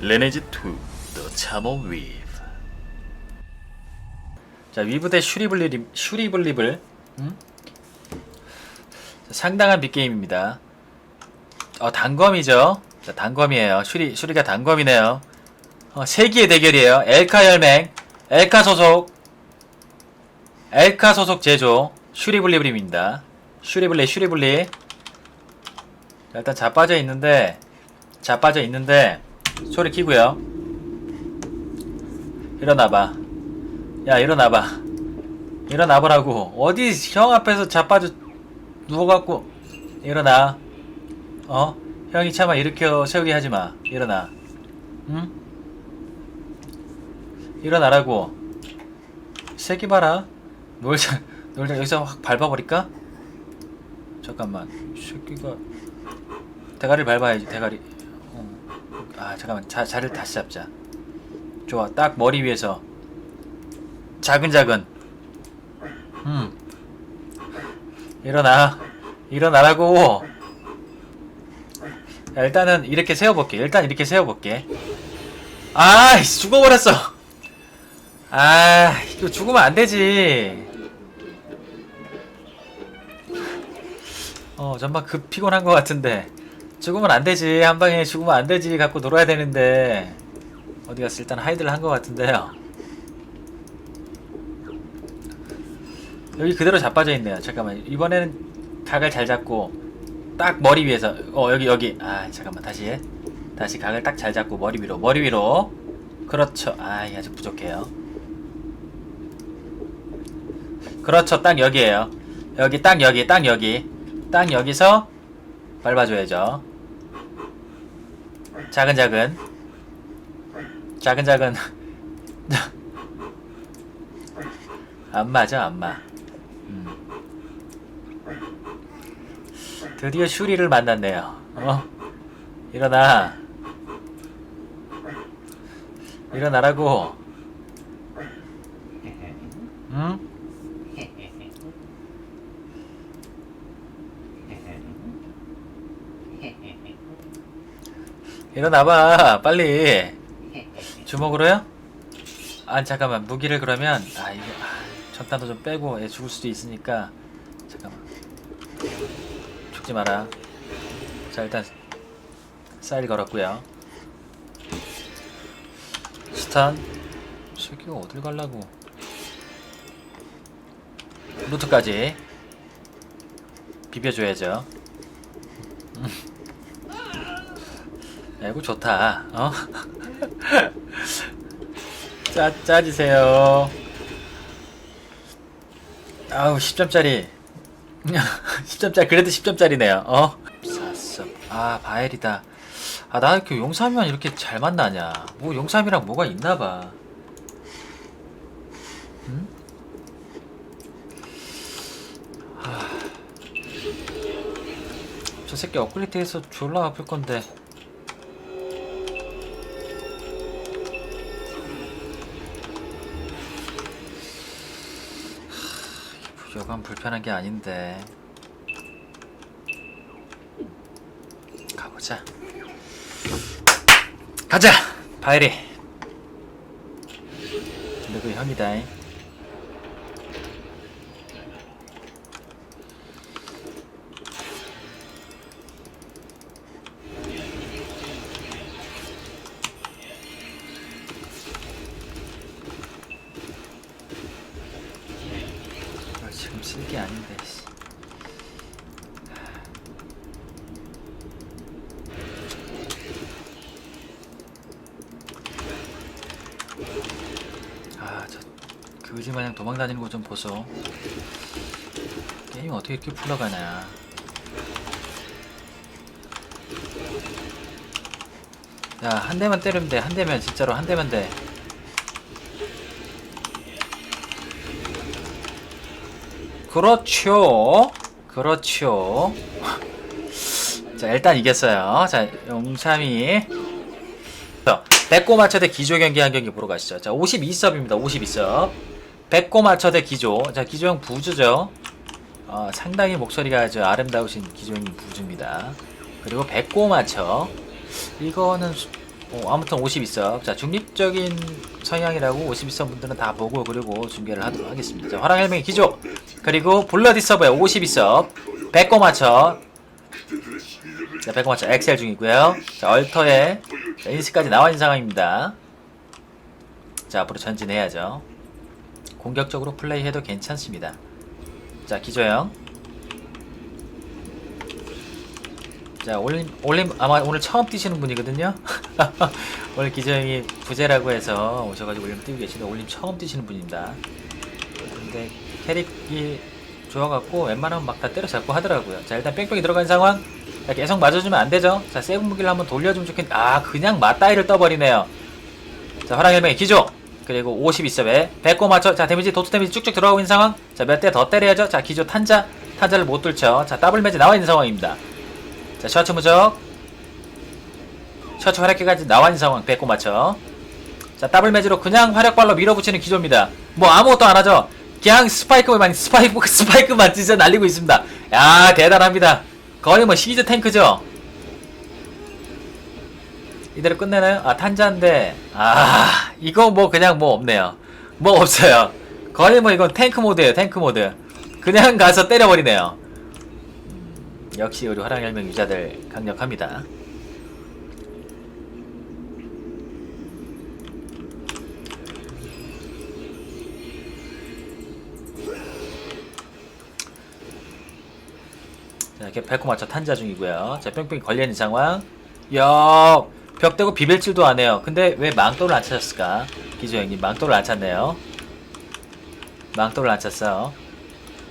레네즈 2 The Weave 자 위브 대 슈리블리 슈리블리블 음? 자, 상당한 빅게임입니다. 어 단검이죠? 자 단검이에요. 슈리 슈리가 단검이네요. 어, 세기의 대결이에요. 엘카 열맹 엘카 소속 엘카 소속 제조 슈리블리블입니다. 슈리블리 슈리블리. 자, 일단 자빠져 있는데 자빠져 있는데 소리 키고요. 일어나봐. 야 일어나봐. 일어나보라고. 어디 형 앞에서 자빠져 누워갖고 일어나. 어? 형이 차마 일으켜 세우게 하지 마. 일어나. 응? 일어나라고. 이 새끼 봐라. 놀자 놀자. 여기서 확 밟아버릴까? 잠깐만. 이 새끼가 대가리를 밟아야지 대가리. 어. 아 잠깐만. 자, 자리를 다시 잡자. 좋아. 딱 머리 위에서. 자근자근 음. 일어나. 일어나라고. 야, 일단은 이렇게 세워볼게. 일단 이렇게 세워볼게. 아 죽어버렸어. 아 이거 죽으면 안되지. 어 전반 급 피곤한 것 같은데 죽으면 안 되지. 한 방에 죽으면 안 되지. 갖고 놀아야 되는데. 어디 갔어? 일단 하이드를 한 것 같은데요. 여기 그대로 자빠져 있네요. 잠깐만. 이번에는 각을 잘 잡고 딱 머리 위에서. 어 여기 여기. 아 잠깐만. 다시 해. 다시 각을 딱 잘 잡고 머리 위로 머리 위로. 그렇죠. 아 아직 부족해요. 그렇죠. 딱 여기에요. 여기 딱 여기 딱 여기. 딱 여기서 밟아줘야죠 작은작은 작은작은 안 맞아 안 맞. 음. 드디어 슈리를 만났네요. 어? 일어나. 일어나라고. 응? 일어나봐 빨리. 주먹으로요? 아 잠깐만. 무기를 그러면 아 이거 아, 전단도 좀 빼고 얘 죽을 수도 있으니까. 잠깐만. 죽지 마라. 자 일단 사일 걸었고요. 스탄 새끼가 어딜 갈라고. 루트까지. 비벼줘야죠 이거 좋다 어? 짜, 짜지세요. 아우, 10점짜리. 10점짜리, 그래도 10점짜리네요, 어? 사섭. 아, 바엘이다. 아, 나 이렇게 용삼이만 이렇게 잘 만나냐. 뭐, 용삼이랑 뭐가 있나봐. 응? 하... 저 새끼 업그레이드해서 졸라 아플 건데. 여간 불편한 게 아닌데. 가보자. 가자! 바이리. 누구 형이다 이 그지 마냥 도망다니는 거 좀 보소 게임 어떻게 이렇게 풀러가냐 야한 대만 때리면 돼한 대면 진짜로 한 대면 돼 그렇죠. 그렇죠. 자, 일단 이겼어요. 자, 용삼이. 백고 맞춰 대 기조 경기 한 경기 보러 가시죠. 자, 52섭입니다. 52섭. 백고 맞춰 대 기조. 자, 기조형 부주죠. 어, 상당히 목소리가 아주 아름다우신 기조형님 부주입니다. 그리고 백고 맞춰. 이거는 수- 어, 아무튼 52섭. 자, 중립적인 성향이라고 52섭 분들은 다 보고 그리고 중계를 하도록 하겠습니다. 자, 화랑 헬명의 기조. 그리고 블러디 서버에 52섭. 100거 맞춰. 자, 100거 맞춰 엑셀 중이고요. 자, 얼터에 자, 인스까지 나와 있는 상황입니다. 자, 앞으로 전진해야죠. 공격적으로 플레이해도 괜찮습니다. 자, 기조형. 자, 올림, 올림, 아마 오늘 처음 뛰시는 분이거든요? 오늘 기조형이 부재라고 해서 오셔가지고 올림 뛰고 계신데, 올림 처음 뛰시는 분입니다. 근데 캐릭이 좋아갖고 웬만하면 막 다 때려잡고 하더라고요. 자, 일단 뺑뺑이 들어간 상황. 자, 계속 맞아주면 안 되죠? 자, 세븐 무기를 한번 돌려주면 좋겠는데, 아, 그냥 맞다이를 떠버리네요. 자, 화랑헬명의 기조. 그리고 52섭에 100고 맞춰. 자, 데미지, 도트 데미지 쭉쭉 들어가고 있는 상황. 자, 몇 대 더 때려야죠. 자, 기조 탄자. 탄자를 못 뚫죠. 자, 더블 매지 나와 있는 상황입니다. 자, 셔츠 무적. 셔츠 활약기까지 나와 있는 상황. 100고 맞춰. 자, 더블 매지로 그냥 활약발로 밀어붙이는 기조입니다. 뭐 아무것도 안 하죠. 그냥 스파이크만, 스파이크, 스파이크만 진짜 날리고 있습니다. 야, 대단합니다. 거의 뭐 시즈 탱크죠? 이대로 끝내나요? 아, 탄자인데, 아, 이거 뭐 그냥 뭐 없네요. 뭐 없어요. 거의 뭐 이건 탱크 모드예요, 탱크 모드. 그냥 가서 때려버리네요. 음, 역시 우리 화랑혈명 유자들 강력합니다. 자, 이렇게 백호 맞춰 탄자 중이고요. 자, 뺑뺑이 걸려있는 상황. 야, 벽 대고 비빌질도 안 해요. 근데 왜 망토를 안 찾았을까? 기조 형님, 망토를 안 찾네요. 망토를 안.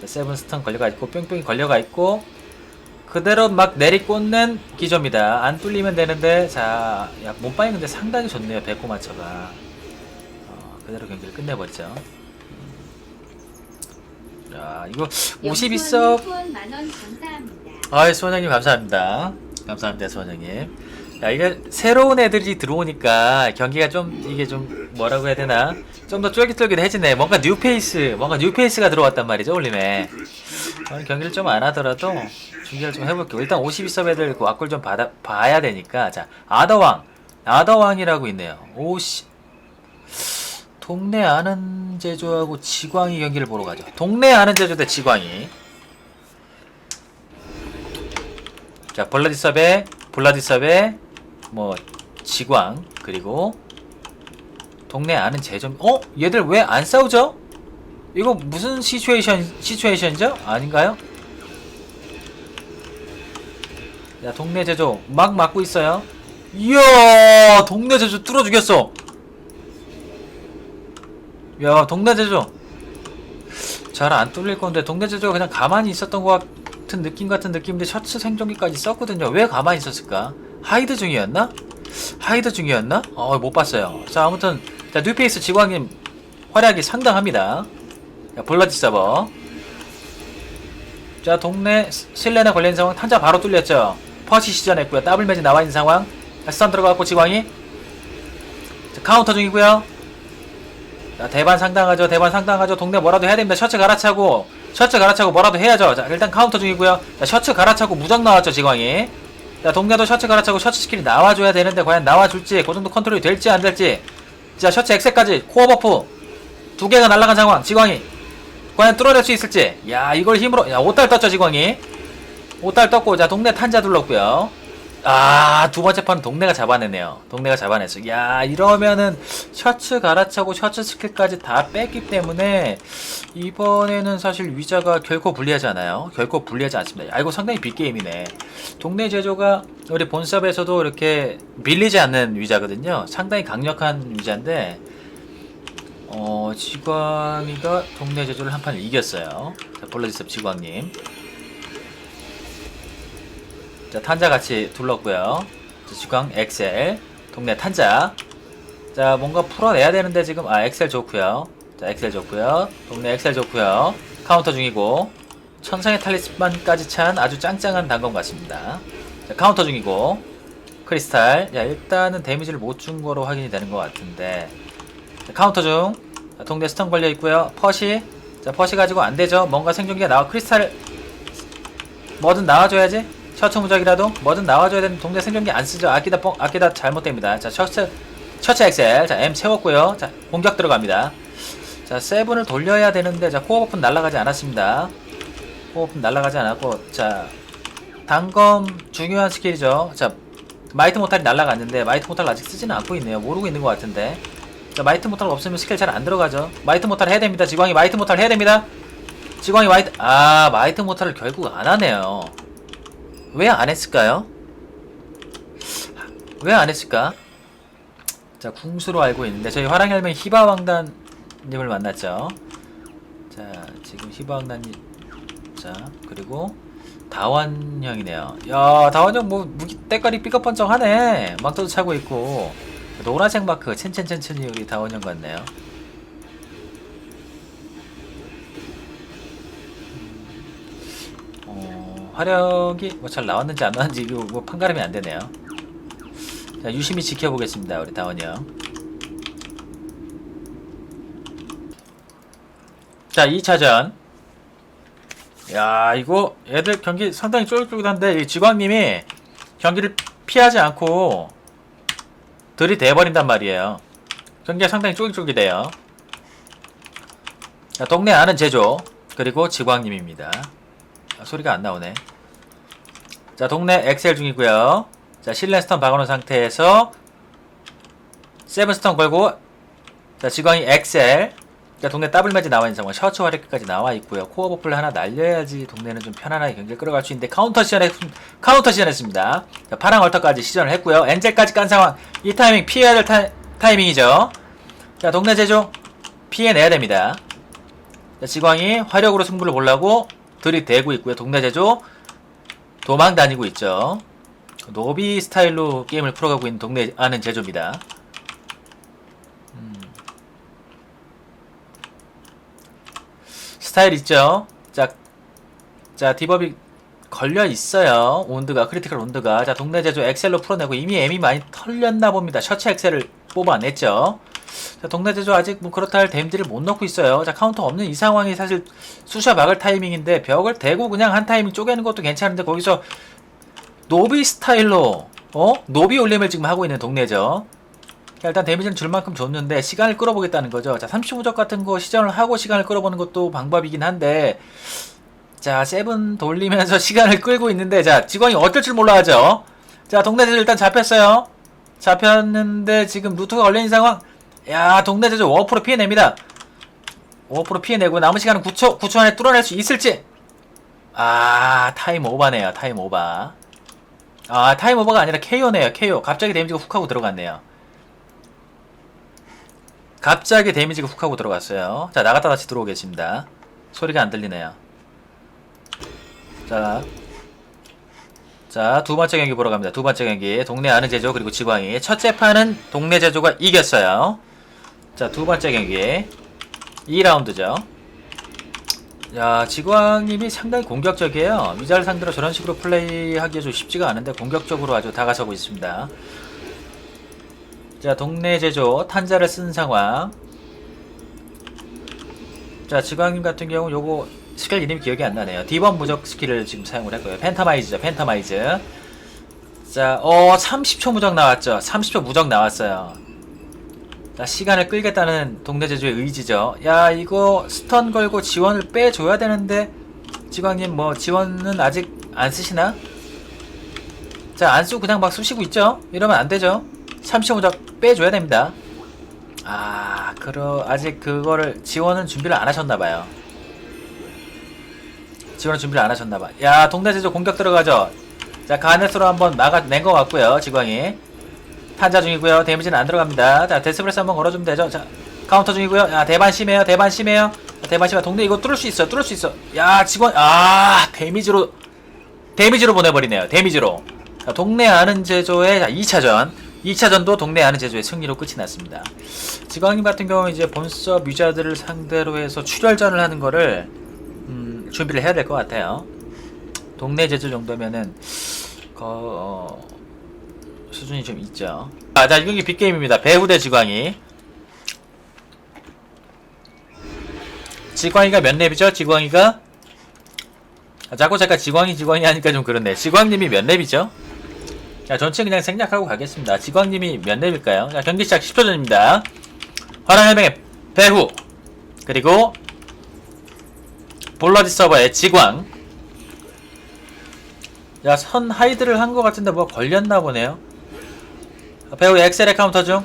자, 세븐 스턴 걸려가 있고, 뺑뺑이 걸려가 있고, 그대로 막 내리꽂는 기조입니다. 안 뚫리면 되는데, 자, 야, 몸빵이 근데 상당히 좋네요. 맞춰가. 어, 그대로 경기를 끝내버리죠. 야, 이거 52섭 후원 만원 감사합니다. 아이 수원장님 감사합니다. 감사합니다 수원장님. 야 이게 새로운 애들이 들어오니까 경기가 좀 이게 좀 뭐라고 해야 되나 좀 더 쫄깃쫄깃해지네. 뭔가 뉴 페이스 뭔가 뉴 페이스가 들어왔단 말이죠 올림에. 오늘 경기를 좀 안 하더라도 중계를 좀 해볼게요. 일단 52섭 애들 그 왁골 좀 받아, 봐야 되니까 자 아더왕 아더왕이라고 있네요. 오씨 동네 아는 제조하고 지광이 경기를 보러 가죠. 동네 아는 제조 대 지광이. 자, 블라디섭의 블라디섭의 뭐 지광 그리고 동네 아는 제점. 어? 얘들 왜 안 싸우죠? 이거 무슨 시츄에이션 시츄에이션이죠? 아닌가요? 야, 동네 제조 막 막고 있어요. 이야, 동네 제조 뚫어 죽였어. 야, 동네 제조 잘 안 뚫릴 건데 동네 제조가 그냥 가만히 있었던 것 같 은 느낌 같은 느낌인데 셔츠 생존기까지 썼거든요. 왜 가만히 있었을까? 하이드 중이었나? 하이드 중이었나? 어, 못 봤어요. 자, 아무튼 자, 뉴페이스 지광님 활약이 상당합니다. 자, 블러디 서버. 자, 동네 실내나 걸린 상황 탄자 바로 뚫렸죠. 퍼시 시전했고요. 더블 매지 나와 있는 상황. 자, 스턴 들어가고 지광이 자, 카운터 중이고요. 자, 대반 상당하죠. 대반 상당하죠. 동네 뭐라도 해야 됩니다. 셔츠 갈아차고 셔츠 갈아차고 뭐라도 해야죠. 자, 일단 카운터 중이고요. 자, 셔츠 갈아차고 무적 나왔죠, 지광이. 자, 동네도 셔츠 갈아차고 셔츠 스킬이 나와줘야 되는데 과연 나와줄지, 그 정도 컨트롤이 될지 안 될지. 자, 셔츠 엑셀까지 코어 버프 두 개가 날아간 상황. 지광이 과연 뚫어낼 수 있을지. 야, 이걸 힘으로 야, 5달 떴죠, 지광이. 5달 떴고 자, 동네 탄자 둘렀고요. 아, 두 번째 판은 동네가 잡아내네요. 동네가 잡아냈어. 야, 이러면은 셔츠 갈아차고 셔츠 스킬까지 다 뺐기 때문에 이번에는 사실 위자가 결코 불리하지 않아요. 결코 불리하지 않습니다. 야, 이거 상당히 빅게임이네. 동네 제조가 우리 본섭에서도 이렇게 밀리지 않는 위자거든요. 상당히 강력한 위자인데, 어, 지광이가 동네 제조를 한 판을 이겼어요. 자, 볼러디섭 지광님. 자, 탄자 같이 둘렀고요. 자, 주광 엑셀, 동네 탄자. 자, 뭔가 풀어내야 되는데 지금 아 엑셀 좋고요. 자, 엑셀 좋고요. 동네 엑셀 좋고요. 카운터 중이고 천상의 탈리스만까지 찬 아주 짱짱한 단검 같습니다. 자, 카운터 중이고 크리스탈. 야, 일단은 데미지를 못 준 거로 확인이 되는 것 같은데. 자, 카운터 중. 자, 동네 스턴 걸려 있고요. 퍼시. 자, 퍼시 가지고 안 되죠. 뭔가 생존기가 나와 크리스탈 뭐든 나와줘야지. 셔츠 무적이라도 뭐든 나와줘야 되는 동네 생존기 안 쓰죠. 아끼다 뻥 아끼다 잘못됩니다. 자 셔츠 셔츠 엑셀 자 M 채웠고요. 자 공격 들어갑니다. 자 세븐을 돌려야 되는데 자 코어 버프 날아가지 않았습니다. 코어 버프 날아가지 않았고 자 단검 중요한 스킬이죠. 자 마이트 모탈이 날아갔는데 마이트 모탈 아직 쓰지는 않고 있네요. 모르고 있는 것 같은데. 자 마이트 모탈 없으면 스킬 잘 안 들어가죠. 마이트 모탈 해야 됩니다. 지광이 마이트 모탈 해야 됩니다. 지광이 마이트 아 마이트 모탈을 결국 안 하네요. 왜 안 했을까요? 왜 안 했을까? 자 궁수로 알고 있는데 저희 화랑혈맹 히바왕단님을 만났죠. 자 지금 히바왕단님 자 그리고 다원형이네요. 야 다원형 뭐 무기 때깔이 삐까뻔쩍하네. 막도도 차고 있고 노란색 마크 첸첸첸첸이 우리 다원형 같네요. 화력이 뭐 잘 나왔는지 안 나왔는지 이거 뭐 판가름이 안 되네요. 자 유심히 지켜보겠습니다 우리 다원형. 자 2차전 야 이거 애들 경기 상당히 쫄깃쫄깃한데 이 직원님이 경기를 피하지 않고 들이대버린단 말이에요 경기가 상당히 쫄깃쫄깃해요 자, 동네 아는 제조 그리고 지광님입니다 아, 소리가 안 나오네 자 동네 엑셀 중이고요 자 실렌스턴 박아놓은 상태에서 세븐스턴 걸고 자 지광이 엑셀 자, 동네 더블 매지 나와 있는 상황 셔츠 화력까지 나와 있고요. 코어 버플을 하나 날려야지 동네는 좀 편안하게 경기를 끌어갈 수 있는데 카운터 시전했 카운터 시전했습니다. 자, 파랑 얼터까지 시전을 했고요. 엔젤까지 깐 상황. 이 타이밍 피해야 될 타, 타이밍이죠. 자, 동네 제조 피해내야 됩니다. 자, 지광이 화력으로 승부를 보려고 들이대고 있고요. 동네 제조 도망 다니고 있죠. 노비 스타일로 게임을 풀어가고 있는 동네 아는 제조입니다. 스타일 있죠? 자, 자 디버비 걸려 있어요. 온드가 크리티컬 온드가 자 동네 제조 엑셀로 풀어내고 이미 M이 많이 털렸나 봅니다. 셔츠 엑셀을 뽑아냈죠. 자 동네 제조 아직 뭐 그렇다 할 데미지를 못 넣고 있어요. 자 카운터 없는 이 상황이 사실 수샤 막을 타이밍인데 벽을 대고 그냥 한 타이밍 쪼개는 것도 괜찮은데 거기서 노비 스타일로 어 노비 올림을 지금 하고 있는 동네죠. 자, 일단 데미지는 줄 만큼 줬는데 시간을 끌어보겠다는 거죠. 자, 35적 같은 거 시전을 하고 시간을 끌어보는 것도 방법이긴 한데 자, 세븐 돌리면서 시간을 끌고 있는데 자, 직원이 어쩔 줄 몰라 하죠. 자, 동네제조 일단 잡혔어요. 잡혔는데 지금 루트가 걸린 상황. 야, 동네 제조 워프로 피해냅니다. 워프로 피해내고 남은 시간은 9초, 9초 안에 뚫어낼 수 있을지. 아, 타임 오버네요. 타임 오버. 아, 타임 오버가 아니라 KO네요. KO. 갑자기 데미지가 훅 하고 들어갔네요. 갑자기 데미지가 훅 하고 들어갔어요. 자, 나갔다 다시 들어오겠습니다. 소리가 안 들리네요. 자. 자, 두 번째 경기 보러 갑니다. 두 번째 경기. 동네 아는 제조, 그리고 지광이. 첫째 판은 동네 제조가 이겼어요. 자, 두 번째 경기. 2라운드죠. 야, 지광님이 상당히 공격적이에요. 위자를 상대로 저런 식으로 플레이하기가 좀 쉽지가 않은데 공격적으로 아주 다가서고 있습니다. 자, 동네 제조 탄자를 쓴 상황. 자, 지광님 같은 경우 요거 스킬 이름이 기억이 안 나네요. 디번 무적 스킬을 지금 사용을 했고요. 펜타마이즈죠, 펜타마이즈. 자, 어, 30초 무적 나왔죠. 30초 무적 나왔어요. 자, 시간을 끌겠다는 동네 제조의 의지죠. 야, 이거 스턴 걸고 지원을 빼줘야 되는데, 지광님 뭐 지원은 아직 안 쓰시나? 자, 안 쓰고 그냥 막 쑤시고 있죠? 이러면 안 되죠. 30초 무적 빼줘야 됩니다. 아, 그러 아직 그거를 지원은 준비를 안 하셨나 봐요. 지원은 준비를 안 하셨나 봐. 야, 동네 제조 공격 들어가죠. 자, 가네스로 한번 막아낸 것 같고요. 지광이 탄자 중이고요. 데미지는 안 들어갑니다. 자, 데스브레스 한번 걸어주면 되죠. 자, 카운터 중이고요. 야, 대반 심해요. 대반 심해요. 자, 대반 심해. 동네 이거 뚫을 수 있어. 뚫을 수 있어. 야, 직원 아, 데미지로 데미지로 보내버리네요. 데미지로. 자, 동네 아는 제조의 자, 2차전. 2차전도 동네 아는 제조의 승리로 끝이 났습니다. 지광님 같은 경우는 이제 본서 유자들을 상대로 해서 출혈전을 하는 거를 음, 준비를 해야 될 것 같아요. 동네 제조 정도면은 거 어, 수준이 좀 있죠. 아, 자, 이경기 빅게임입니다. 배우 대 지광이. 지광이가 몇 렙이죠? 지광이가 아, 자꾸 잠깐 지광이 지광이 하니까 좀 그렇네. 지광님이 몇 렙이죠? 자, 전체 그냥 생략하고 가겠습니다. 지광님이 몇 렙일까요? 자, 경기 시작 10초 전입니다. 화랑헬맹의 배후 그리고 볼러디 서버의 지광 야, 선 하이드를 한 것 같은데 뭐 걸렸나 보네요. 자, 배우 엑셀의 카운터 중.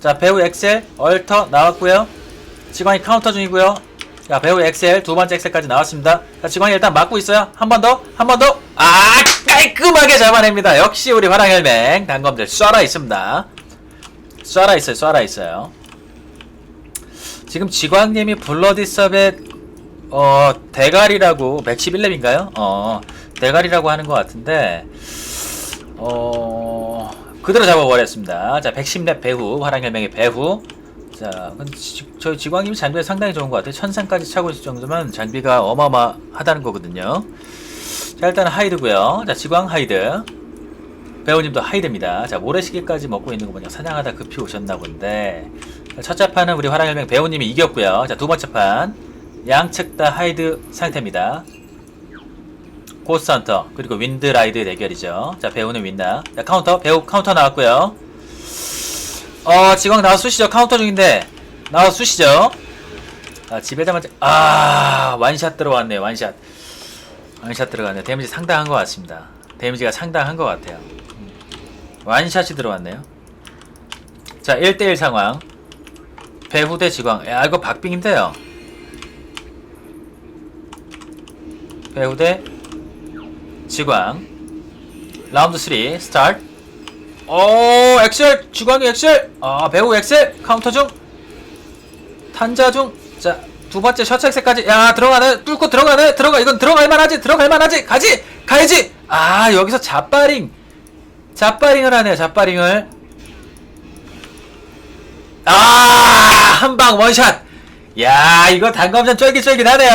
자, 배우 엑셀 얼터 나왔고요. 지광이 카운터 중이고요. 자, 배우 엑셀 두 번째 엑셀까지 나왔습니다. 자, 지광이 일단 막고 있어요. 한 번 더, 한 번 더. 아, 깔끔하게 잡아냅니다. 역시 우리 화랑헬맹 단검들 쏴라 있습니다. 쏴라 있어요, 쏴라 있어요. 지금 지광님이 블러디 섭의 어 대가리라고 111렙인가요? 어 대가리라고 하는 것 같은데 어 그대로 잡아버렸습니다. 자 110렙 배후 화랑혈맹의 배후 자 저희 지광님이 장비가 상당히 좋은 것 같아요. 천상까지 차고 있을 정도면 장비가 어마어마하다는 거거든요. 자 일단 하이드고요. 자 지광 하이드 배우님도 하이드입니다. 자 모래시계까지 먹고 있는 거 보니까 사냥하다 급히 오셨나 본데 자, 첫째 판은 우리 화랑혈맹 배우님이 이겼고요. 자 두 번째 판 양측 다 하이드 상태입니다. 고스헌터 그리고 윈드라이드 대결이죠. 자 배우는 윈나. 자 카운터 배우 카운터 나왔고요. 어 지광 나와 쑤시죠. 카운터 중인데 나와 쑤시죠. 아 지배자만 아 완샷 들어왔네요. 완샷. 완샷 들어갔네요. 데미지 상당한 것 같습니다. 데미지가 상당한 것 같아요. 음. 완샷이 들어왔네요. 자 1대1 상황. 배후 대 지광. 야 이거 박빙인데요. 배우 대 지광. 라운드 3 스타트. 오 엑셀! 지광이 엑셀! 아 배우 엑셀! 카운터 중. 탄자 중자 두 번째 셔츠 엑셀까지. 야 들어가네. 뚫고 들어가네. 들어가. 이건 들어갈 만하지. 들어갈 만하지. 가지! 가야지! 아 여기서 잡바링. 잡바링을 하네 잡바링을. 아 한방 원샷. 야 이거 단검전 쫄깃쫄깃하네요